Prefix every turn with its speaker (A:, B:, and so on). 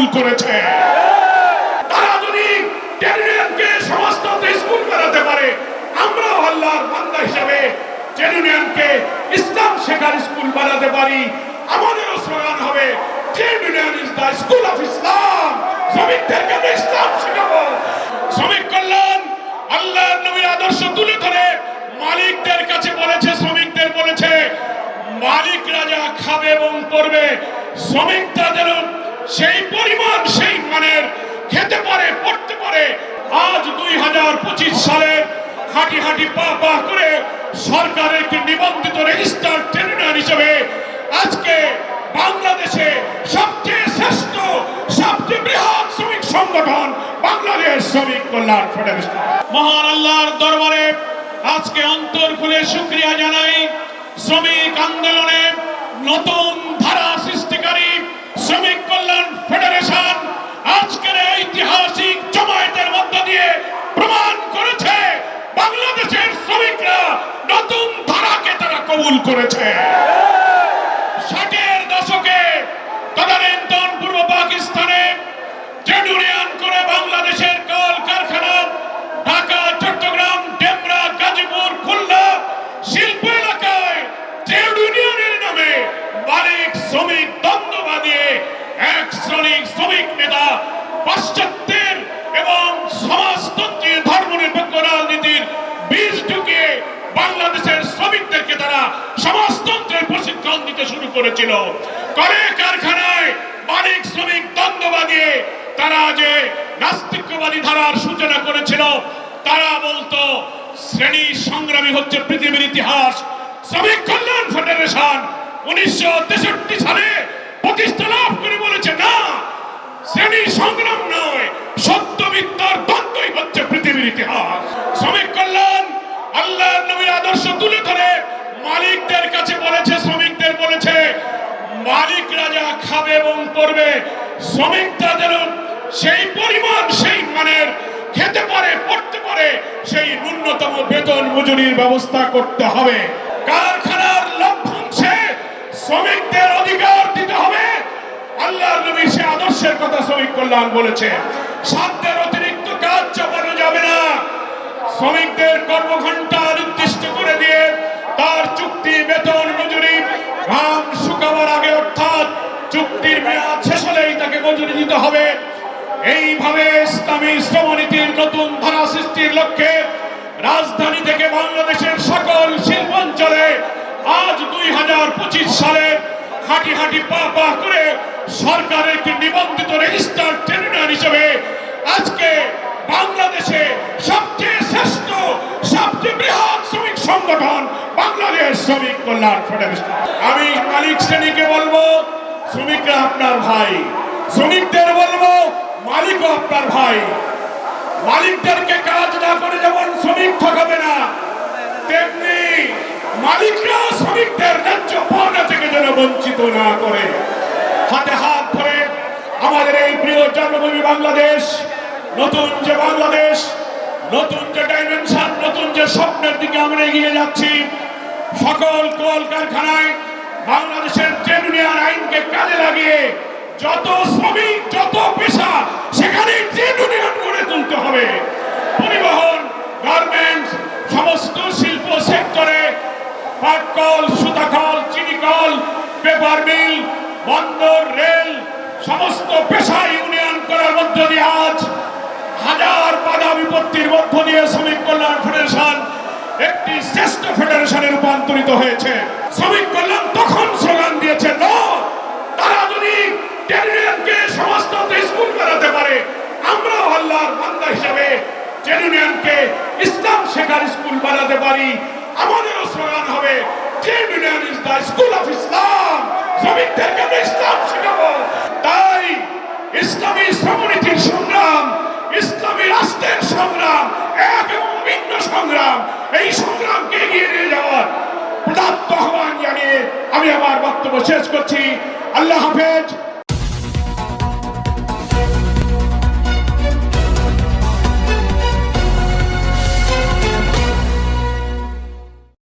A: কবুল করেছে। তারা যদি টেরিনিয়ানকে সমস্ত স্কুল বানাতে পারে, আমরাও আল্লাহর বান্দা হিসেবে টেরিনিয়ানকে ইসলাম শেখার স্কুল বানাতে পারি। আমাদেরও স্লোগান হবে trade is the school of Islam. শ্রমিকদেরকে আমরা ইসলাম শেখাবো। শ্রমিক কল্যাণ, আল্লাহর নবীর আদর্শ তুলে ধরে মালিকদের কাছে বলেছে, শ্রমিকদের বলেছে, মালিক রাজা খাবে এবং পড়বে শ্রমিক তাদেরও সেই পরিমাণ, সেই মানের খেতে পারে, পড়তে পারে। আজ দুই হাজার পঁচিশ সালের হাঁটি হাঁটি পা পা করে সরকারের একটি নিবন্ধিত রেজিস্টার ট্রেনার হিসেবে আজকে বাংলাদেশে সবচেয়ে শ্রেষ্ঠ, সবচেয়ে বৃহৎ শ্রমিক সংগঠন বাংলাদেশ শ্রমিক কল্যাণ ফেডারেশন মহান আল্লাহর দরবারে আজকে অন্তর খুলে শুক্রিয়া জানাই। শ্রমিক আন্দোলনে নতুন ধারা সৃষ্টিকারী শ্রমিক কল্যাণ ফেডারেশন আজকের এই ঐতিহাসিক জমায়েতের মধ্য দিয়ে প্রমাণ করেছে বাংলাদেশের শ্রমিকরা নতুন ধারাকে তারা কবুল করেছে ষাটের দশকে তদানীন্তন পূর্ব পাকিস্তানে ট্রেড ইউনিয়ন করে বাংলাদেশের কল কারখানা ঢাকা চট্টগ্রাম ডেমরা গাজীপুর খুলনা শিল্প এলাকায় ট্রেড ইউনিয়নের নামে মালিক শ্রমিক দ্বন্দ্ব বাঁধিয়ে এক শ্রমিক শ্রমিক নেতা পাশ্চাত্যের এবং সমাজতন্ত্রী ধর্মনিরপেক্ষ রাজনীতির বীজ ঢুকিয়ে বাংলাদেশের শ্রমিকদেরকে তারা সমাজতন্ত্রের প্রশিক্ষণ দিতে শুরু করেছিল। করে কারখানায় মালিক শ্রমিক দ্বন্দ্ব বাঁধিয়ে তারা যে নাস্তিক্যবাদী ধারার সূচনা করেছিল, তারা বলতো, শ্রেণি সংগ্রামী হচ্ছে পৃথিবীর ইতিহাস। শ্রমিক কল্যাণ ফেডারেশন উনিশশো তেষট্টি সালে প্রতিষ্ঠা লাভ করে বলেছে না শ্রেণি সংগ্রাম নয় সত্য মিথ্যার দ্বন্দ্বই হচ্ছে পৃথিবীর ইতিহাস শ্রমিক কল্যাণ আল্লাহ নবীর আদর্শ তুলে ধরে মালিকদের কাছে বলেছে, শ্রমিকদের বলেছে, মালিক রাজা খাবে এবং পড়বে। শ্রমিক তাদেরও সেই পরিমাণ, সেই মানের খেতে পারে, পড়তে পারে, সেই ন্যূনতম বেতন মজুরির ব্যবস্থা করতে হবে। কারখানার লভ্যাংশে শ্রমিকদের অধিকার দিতে হবে। আল্লাহ নবী সে আদর্শের কথা শ্রমিক কল্যাণ বলেছে। সাধ্যের অতিরিক্ত কাজ চাপানো যাবে না। শ্রমিকদের কর্মঘণ্টা তার চুক্তি, বেতন, মজুরি ঘাম শুকাবার আগে অর্থাৎ চুক্তির মেয়াদ শেষ হলেই তাকে মজুরি দিতে হবে। এইভাবে ইসলামী শ্রমনীতির নতুন ধারা সৃষ্টির লক্ষ্যে রাজধানী থেকে বাংলাদেশের সকল শিল্পাঞ্চলে আজ দুই হাজার পঁচিশ সালের হাঁটি হাঁটি পা পা করে সরকারের একটি নিবন্ধিত রেজিস্টার শ্রমিক কল্যাণ ফেডারেশন। আমি মালিক শ্রেণীকে বলব, শ্রমিকরা আপনার ভাই। শ্রমিকদের বলব, মালিকও আপনার ভাই। মালিকদেরকে কাজ না করে যেমন শ্রমিক ঠকাবে না, তেমনি মালিকরা শ্রমিকদের ন্যায্য পাওনা থেকে যেন বঞ্চিত না করে। হাতে হাত ধরে আমাদের এই প্রিয় জন্মভূমি বাংলাদেশ, নতুন যে বাংলাদেশ, নতুন যে ডাইমেনশন নতুন যে স্বপ্নের দিকে আমরা এগিয়ে যাচ্ছি সকল কল কারখানায় বাংলাদেশের ট্রেড ইউনিয়ন আইনকে কাজে লাগিয়ে যত শ্রমিক, যত পেশা, সেখানে ট্রেড ইউনিয়ন গড়ে তুলতে হবে। পরিবহন, গার্মেন্টস, সমস্ত শিল্প সেক্টরে পাটকল, সুতাকল, চিনিকল, পেপার মিল, বন্দর, রেল, সমস্ত পেশা ইউনিয়ন করার মধ্য দিয়ে আজ হাজার বাধা বিপত্তির মধ্য দিয়ে শ্রমিক কল্যাণ ফেডারেশন একটি শ্রেষ্ঠ ফেডারেশনে রূপান্তরিত হয়েছে শ্রমিক কল্যাণ তখন স্লোগান দিয়েছে "No! তারা যদি টেরিনিয়ানকে সমস্ত স্কুল বানাতে পারে, আমরাও আল্লাহর বান্দা হিসাবে টেরিনিয়ানকে ইসলাম শেখার স্কুল বানাতে পারি আমাদেরও স্লোগান হবে trade union is the school of Islam, শ্রমিকদেরকে আমরা ইসলাম শেখাবো তাই ইসলামী শ্রমনীতির সংগ্রাম, ইসলামী রাষ্ট্রের সংগ্রাম এক এবং এই সংগ্রামকে এগিয়ে নিয়ে যাওয়ার প্রদাত্ত আহ্বান জানিয়ে আমি আমার বক্তব্য শেষ করছি। আল্লাহ হাফেজ।